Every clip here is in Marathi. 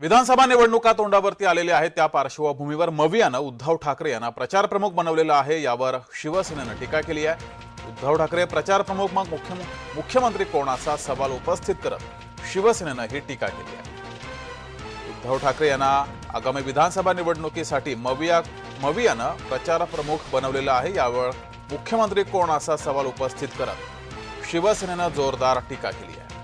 विधानसभा निवडणुका तोंडावरती आलेल्या आहेत. त्या पार्श्वभूमीवर मवियानं उद्धव ठाकरे यांना प्रचार प्रमुख बनवलेलं आहे. यावर शिवसेनेनं टीका केली आहे. उद्धव ठाकरे प्रचार प्रमुख मग मुख्य मुख्यमंत्री कोणाचा सवाल उपस्थित करत शिवसेनेनं ही टीका केली आहे. उद्धव ठाकरे यांना आगामी विधानसभा निवडणुकीसाठी मविया मवियानं प्रचार प्रमुख बनवलेलं आहे. यावर मुख्यमंत्री कोण असा सवाल उपस्थित करत शिवसेनेनं जोरदार टीका केली आहे.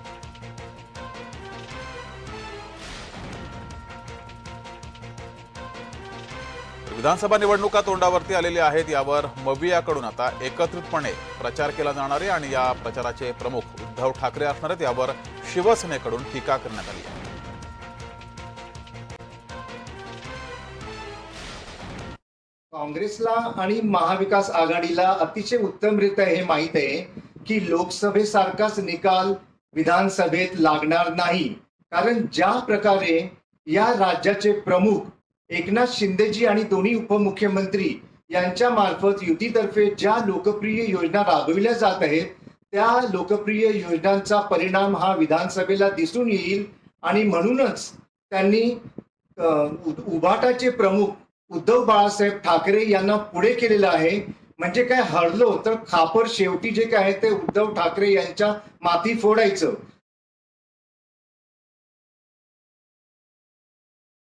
विधानसभा निवडणुका तोंडावरती आलेल्या आहेत. यावर मवियाकडून आता एकत्रितपणे प्रचार केला जाणार आहे आणि या प्रचाराचे प्रमुख उद्धव ठाकरे असणार आहेत. यावर शिवसेनेकडून टीका करण्यात आली आहे. काँग्रेसला आणि महाविकास आघाडीला अतिशय उत्तमरित्या हे माहीत आहे की लोकसभेसारखाच निकाल विधानसभेत लागणार नाही. कारण ज्या प्रकारे या राज्याचे प्रमुख एकनाथ शिंदेजी आणि दोन्ही उपमुख्यमंत्री यांच्या मार्फत युतीतर्फे ज्या लोकप्रिय योजना राबविल्या जात आहेत त्या लोकप्रिय योजनांचा परिणाम हा विधानसभेला दिसून येईल आणि म्हणूनच त्यांनी उभाटाचे प्रमुख उद्धव बाळासाहेब ठाकरे यांना पुढे केलेलं आहे. म्हणजे काय हरलो तर खापर शेवटी जे काय आहे ते उद्धव ठाकरे यांच्या माती फोडायचं.